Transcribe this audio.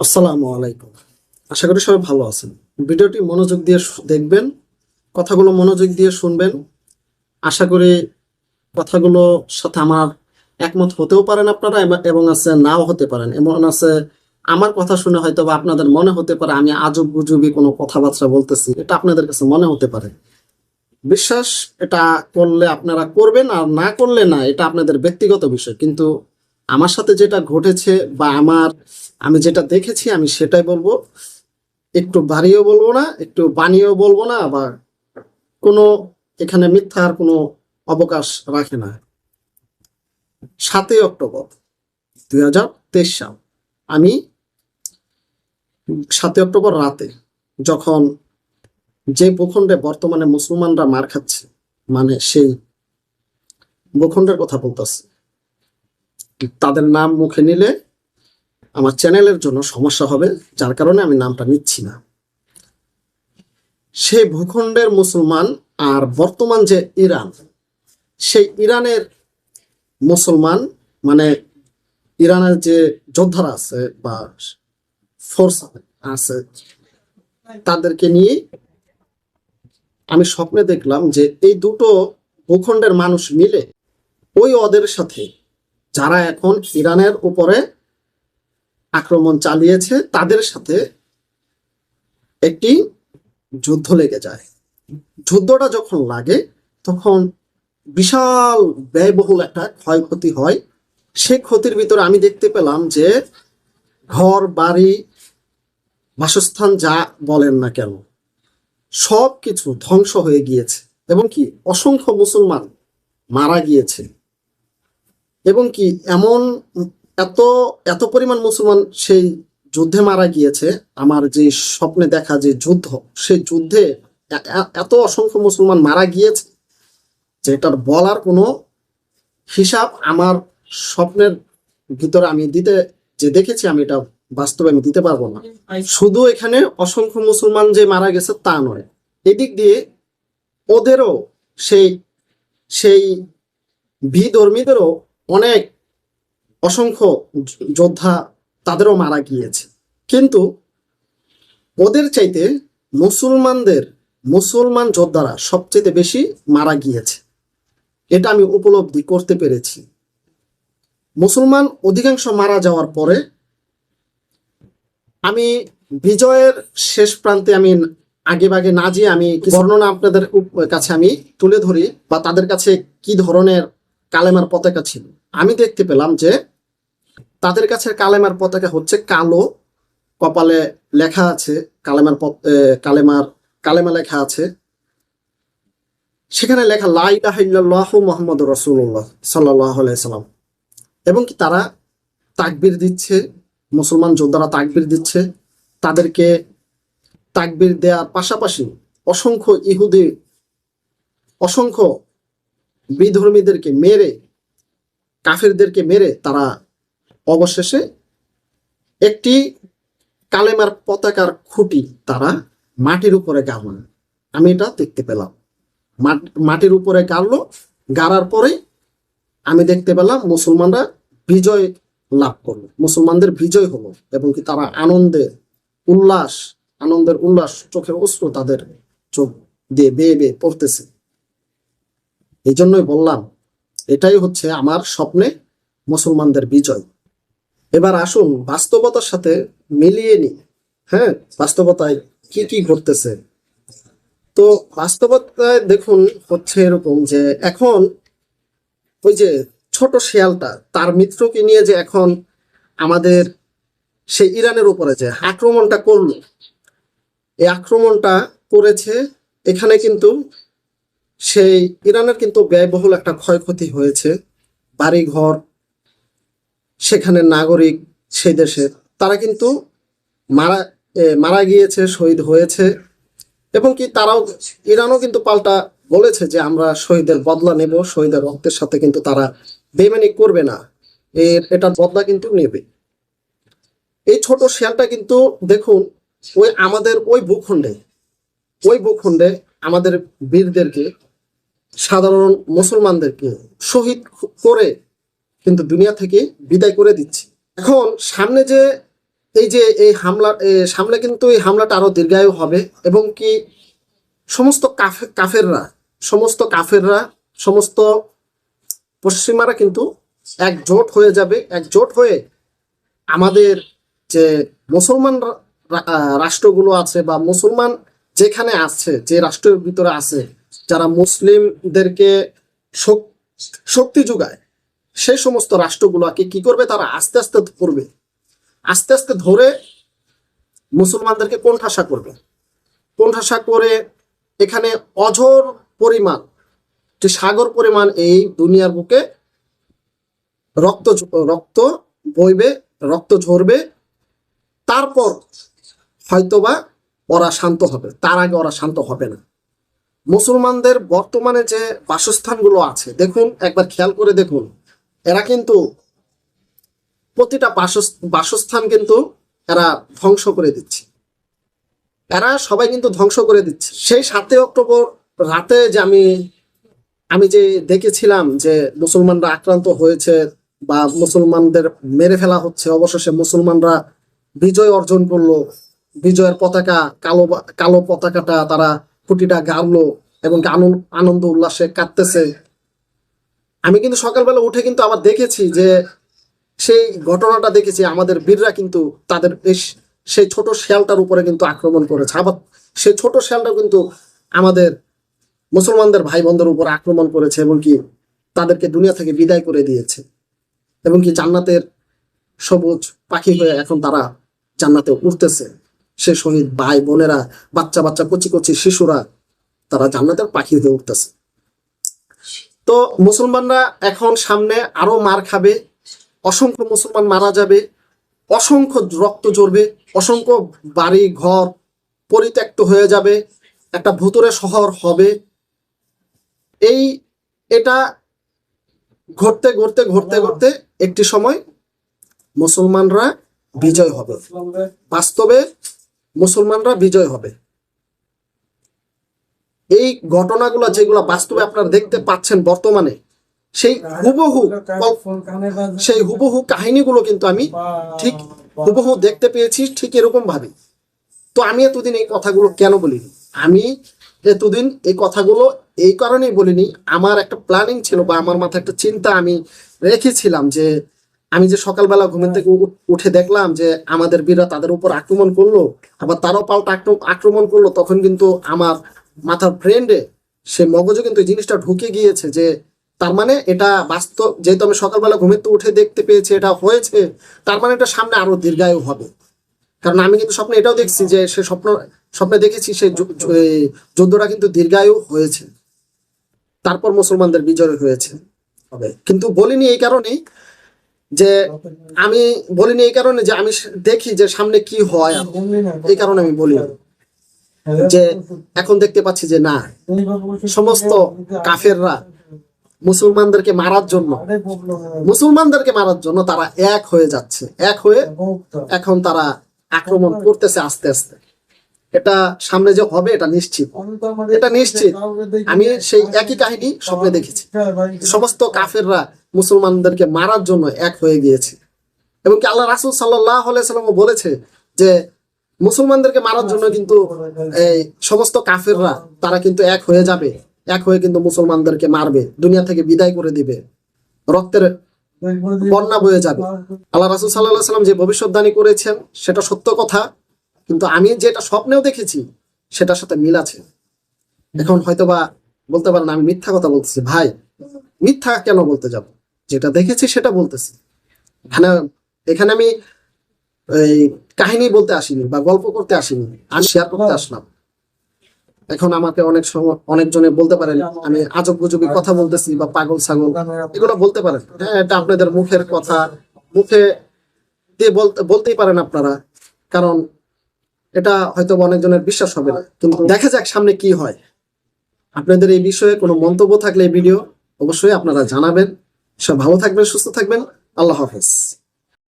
আসসালামু আলাইকুম। আশা করি সবাই ভালো আছেন। ভিডিওটি মনোযোগ দিয়ে দেখবেন, কথাগুলো মনোযোগ দিয়ে শুনবেন। আশা করি কথাগুলো সাথে আমার একমত হতেও পারেন আপনারা এবং আছে নাও হতে পারেন। এমন আছে আমার কথা শুনে হয়তো বা আপনাদের মনে হতে পারে, আমি আজব গুজবি কোনো কথাবার্তা বলতেছি, এটা আপনাদের কাছে মনে হতে পারে। বিশ্বাস, এটা করলে আপনারা করবেন আর না করলে না, এটা আপনাদের ব্যক্তিগত বিষয়। কিন্তু আমার সাথে যেটা ঘটেছে বা আমার আমি যেটা দেখেছি, আমি সেটাই বলব। একটু বাড়িও বলব না, একটু বানিয়েও বলব না, আবার কোনো এখানে মিথ্যার কোনো অবকাশ রাখে না। সাতই অক্টোবর দুই হাজার তেইশ সাল, আমি সাতই অক্টোবর রাতে যখন যে ভূখণ্ডে বর্তমানে মুসলমানরা মার খাচ্ছে মানে সেই ভূখণ্ডের কথা বলতেছি, তাদের নাম মুখে নিলে আমার চ্যানেলের জন্য সমস্যা হবে, যার কারণে আমি নামটা নিচ্ছি না। সেই ভূখণ্ডের মুসলমান আর বর্তমান যে ইরান, সেই ইরানের মুসলমান মানে ইরানের যে যোদ্ধারা আছে বা ফোর্স আছে, তাদেরকে নিয়ে আমি স্বপ্নে দেখলাম যে এই দুটো ভূখণ্ডের মানুষ মিলে ওই ওদের সাথে, যারা এখন ইরানের উপরে আক্রমণ চালিয়েছে, তাদের সাথে একটি যুদ্ধ লেগে যায়। যুদ্ধটা যখন লাগে, তখন বিশাল, ব্যয়বহুল একটা ক্ষয়ক্ষতি হয়। সেই ক্ষতির ভিতরে আমি দেখতে পেলাম যে, ঘর, বাড়ি, বাসস্থান যা বলেন না কেন সব কিছু ধ্বংস হয়ে গিয়েছে। এবং কি, অসংখ্য মুসলমান মারা গিয়েছে। এবং কি, এমন এত এত পরিমাণ মুসলমান সেই যুদ্ধে মারা গিয়েছে, আমার যে স্বপ্নে দেখা যে যুদ্ধ সেই যুদ্ধে এত অসংখ্য মুসলমান মারা গিয়েছে যে এটার বলার কোনো হিসাব আমার স্বপ্নের ভিতরে আমি দিতে, যে দেখেছি আমি এটা বাস্তবে আমি দিতে পারব না। শুধু এখানে অসংখ্য মুসলমান যে মারা গেছে তা নয়, এদিক দিয়ে ওদেরও সেই সেই বিধর্মীদেরও অনেক অসংখ্য যোদ্ধা তাদেরও মারা গিয়েছে। কিন্তু ওদের চাইতে মুসলমানদের, মুসলমান যোদ্ধারা সবচেয়ে বেশি মারা গিয়েছে। এটা আমি উপলব্ধি করতে পেরেছি। মুসলমান অধিকাংশ মারা যাওয়ার পরে আমি বিজয়ের শেষ প্রান্তে আমি আগে বাগে না যেয়ে আমি বর্ণনা আপনাদের কাছে আমি তুলে ধরি বা তাদের কাছে কি ধরনের কালেমার পতাকা ছিল। আমি দেখতে পেলাম যে তাদের কাছে কালেমার পতাকা হচ্ছে কালো কপালে লেখা আছে, কালেমার কালেমার, কালেমা লেখা আছে। সেখানে লেখা, লা ইলাহা ইল্লাল্লাহু মুহাম্মাদুর রাসূলুল্লাহ সাল্লাল্লাহু আলাইহি সাল্লাম। এবং কি তারা তাকবির দিচ্ছে, মুসলমান যোদ্ধারা তাকবির দিচ্ছে, তাদেরকে তাকবির দেওয়ার পাশাপাশি অসংখ্য ইহুদি, অসংখ্য বিধর্মীদেরকে মেরে কাফেরদেরকে মেরে তারা অবশেষে একটি কালেমার পতাকার খুঁটি তারা মাটির উপরে গাড়ল। আমি এটা দেখতে পেলাম। মাট- মাটির উপরে গাড়লো, গাড়ার পরে আমি দেখতে পেলাম মুসলমানরা বিজয় লাভ করল। মুসলমানদের বিজয় হলো এবং কি তারা আনন্দে উল্লাস, আনন্দের উল্লাস চোখের অশ্রু তাদের চোখ দিয়ে বেয়ে বেয়ে পড়তেছে। এই জন্যই বললাম এটাই হচ্ছে আমার স্বপ্নে মুসলমানদের বিজয়। এবার আসুন বাস্তবতার সাথে মিলিয়ে নি হ্যাঁ বাস্তবতায় কি কি ঘটতেছে? তো বাস্তবতায় দেখুন হচ্ছে এরকম যে এখন ওই যে ছোট শেয়ালটা, তার মিত্রকে নিয়ে যে এখন আমাদের সে ইরানের উপরে যে আক্রমণটা করল, এই আক্রমণটা করেছে, এখানে কিন্তু সেই ইরানের কিন্তু ব্যয়বহুল একটা ক্ষয়ক্ষতি হয়েছে। বাড়িঘর, সেখানে নাগরিক, সেই দেশের তারা কিন্তু মারা মারা গিয়েছে, শহীদ হয়েছে। এবং কি তারাও, ইরানও কিন্তু পাল্টা বলেছে যে আমরা শহীদের বদলা নেব, শহীদের রক্তের সাথে কিন্তু তারা বেমানি করবে না। এর, এটার বদলা কিন্তু নেবে। এই ছোট শেয়ালটা কিন্তু দেখুন, ওই আমাদের ওই ভূখণ্ডে ওই ভূখণ্ডে আমাদের বীরদেরকে সাধারণ মুসলমানদেরকে শহীদ করে কিন্তু দুনিয়া থেকে বিদায় করে দিচ্ছে। এখন সামনে যে এই যে এই হামলা সামনে কিন্তু এই হামলাটা আরও দীর্ঘায়ু হবে এবং কি সমস্ত কাফে- কাফেররা, সমস্ত কাফেররা, সমস্ত পশ্চিমারা কিন্তু একজোট হয়ে যাবে, একজোট হয়ে আমাদের যে মুসলমান রাষ্ট্রগুলো আছে বা মুসলমান যেখানে আছে, যে রাষ্ট্রের ভিতরে আছে যারা মুসলিমদেরকে শক- শক্তি যোগায় সেই সমস্ত রাষ্ট্রগুলোকে কি করবে? তারা আস্তে আস্তে ধরবে। আস্তে আস্তে ধরে মুসলমানদেরকে কোণঠাসা করবে। কোণঠাসা করে এখানে অঝোর পরিমাণ, যে সাগর পরিমাণ এই দুনিয়ার বুকে রক্ত রক্ত বইবে, রক্ত ঝরবে। তারপর হয়তোবা ওরা শান্ত হবে। তার আগে ওরা শান্ত হবে না। মুসলমানদের বর্তমানে যে বাসস্থানগুলো আছে, দেখুন, একবার খেয়াল করে দেখুন, এরা কিন্তু প্রতিটা বাসস- বাসস্থান কিন্তু এরা ধ্বংস করে দিচ্ছে। এরা সবাই কিন্তু ধ্বংস করে দিচ্ছে। সেই সাতই অক্টোবর রাতে যে আমি আমি যে দেখেছিলাম যে মুসলমানরা আক্রান্ত হয়েছে বা মুসলমানদের মেরে ফেলা হচ্ছে, অবশেষে মুসলমানরা বিজয় অর্জন করল। বিজয়ের পতাকা, কালো কালো পতাকাটা তারা খুঁটিটা গাড়লো এবং আনন্দ উল্লাসে কাঁদতেছে। আমি কিন্তু সকালবেলা উঠে কিন্তু আবার দেখেছি যে সেই ঘটনাটা দেখেছি, আমাদের বীররা কিন্তু তাদের সেই ছোট শেয়ালটার উপরে কিন্তু আক্রমণ করেছে। আবার সেই ছোট শেয়ালটা কিন্তু আমাদের মুসলমানদের ভাই বোনদের উপর আক্রমণ করেছে এবং কি তাদেরকে দুনিয়া থেকে বিদায় করে দিয়েছে এবং কি জান্নাতের সবুজ পাখি হয়ে এখন তারা জান্নাতে উঠতেছে। সে শহীদ ভাই বোনেরা বাচ্চা বাচ্চা কচি কচি শিশুরা তারা জান্নাতের পাখি হয়ে উঠতেছে। তো মুসলমানরা এখন সামনে আরও মার খাবে অসংখ্য মুসলমান মারা যাবে অসংখ্য রক্ত ঝরবে অসংখ্য বাড়ি ঘর পরিত্যক্ত হয়ে যাবে একটা ভুতুরে শহর হবে। এই এটা ঘটতে ঘটতে ঘটতে ঘটতে একটি সময় মুসলমানরা বিজয় হবে। বাস্তবে মুসলমানরা বিজয় হবে। এই ঘটনাগুলো যেগুলো বাস্তবে আপনারা দেখতে পাচ্ছেন বর্তমানে, সেই হুবহু সেই হুবহু কাহিনীগুলো কিন্তু আমি ঠিক হুবহু দেখতে পেয়েছি ঠিক এরকম ভাবে তো আমি এতদিন এই কথাগুলো কেন বলিনি? আমি এতদিন এই কথাগুলো এই কারণেই বলিনি, আমার একটা প্ল্যানিং ছিল বা আমার মাথায় একটা চিন্তা আমি রেখেছিলাম যে আমি যে সকালবেলা ঘুমের থেকে উঠে দেখলাম যে আমাদের বীররা তাদের উপর আক্রমণ করল, আবার তারাও পাল্টা আক্রমণ করল, তখন কিন্তু আমার মাথার ফ্রেন্ডে সে মগজে কিন্তু এই জিনিসটা ঢুকে গিয়েছে যে তার মানে এটা বাস্তব, যেহেতু আমি সকালবেলা ঘুমের থেকে উঠে দেখতে পেয়েছি এটা হয়েছে, তার মানে এটা সামনে আরও দীর্ঘায়ু হবে। কারণ আমি কিন্তু স্বপ্নে এটাও দেখছি যে সে স্বপ্ন, স্বপ্নে দেখেছি সে যুদ্ধটা কিন্তু দীর্ঘায়ু হয়েছে। তারপর মুসলমানদের বিজয় হয়েছে। কিন্তু বলিনি এই কারণেই যে আমি বলিনি এই কারণে যে আমি দেখি যে সামনে কি হয়। এই কারণে আমি বলি যে এখন দেখতে পাচ্ছি যে না, সমস্ত কাফেররা মুসলমানদেরকে মারার জন্য, মুসলমানদেরকে মারার জন্য তারা এক হয়ে যাচ্ছে, এক হয়ে এখন তারা আক্রমণ করতেছে আস্তে আস্তে। এটা সামনে যে হবে, এটা নিশ্চিত। এটা নিশ্চিত। আমি সেই একই কাহিনী স্বপ্নে দেখেছি। সমস্ত কাফেররা মুসলমানদেরকে মারার জন্য এক হয়ে গিয়েছে। এবং কি আল্লাহ রাসুল সাল্লাহ সাল্লামও বলেছে যে, মুসলমানদেরকে মারার জন্য কিন্তু এই সমস্ত কাফেররা, তারা কিন্তু এক হয়ে যাবে। এক হয়ে কিন্তু মুসলমানদেরকে মারবে। দুনিয়া থেকে বিদায় করে দিবে। রক্তের বন্যা বয়ে যাবে। আল্লাহ রাসুল সাল্লাহ সাল্লাম যে ভবিষ্যৎবাণী করেছেন, সেটা সত্য কথা। কিন্তু আমি যেটা স্বপ্নেও দেখেছি, সেটার সাথে মিল আছে। এখন হয়তোবা বলতে পারেন আমি মিথ্যা কথা বলতেছি, ভাই, মিথ্যা কেন বলতে যাব? যেটা দেখেছি, সেটা বলতেছি। এখানে এখানে আমি এই কাহিনী বলতে আসিনি বা গল্প করতে আসিনি, আমি শেয়ার করতে আসলাম। এখন আমাকে অনেক সময় অনেকজনে বলতে পারেন, আমি আজব গুজবি কথা বলতেছি বা পাগল ছাগল, এগুলো বলতে পারেন। হ্যাঁ এটা আপনাদের মুখের কথা, মুখে দিয়ে বলতে, বলতেই পারেন আপনারা। কারণ এটা হয়তো অনেকজনের বিশ্বাস হবে না। কিন্তু দেখা যাক সামনে কি হয়। আপনাদের এই বিষয়ে কোনো মন্তব্য থাকলে এই ভিডিও অবশ্যই আপনারা জানাবেন। সব ভালো থাকবেন সুস্থ থাকবেন। আল্লাহ হাফেজ।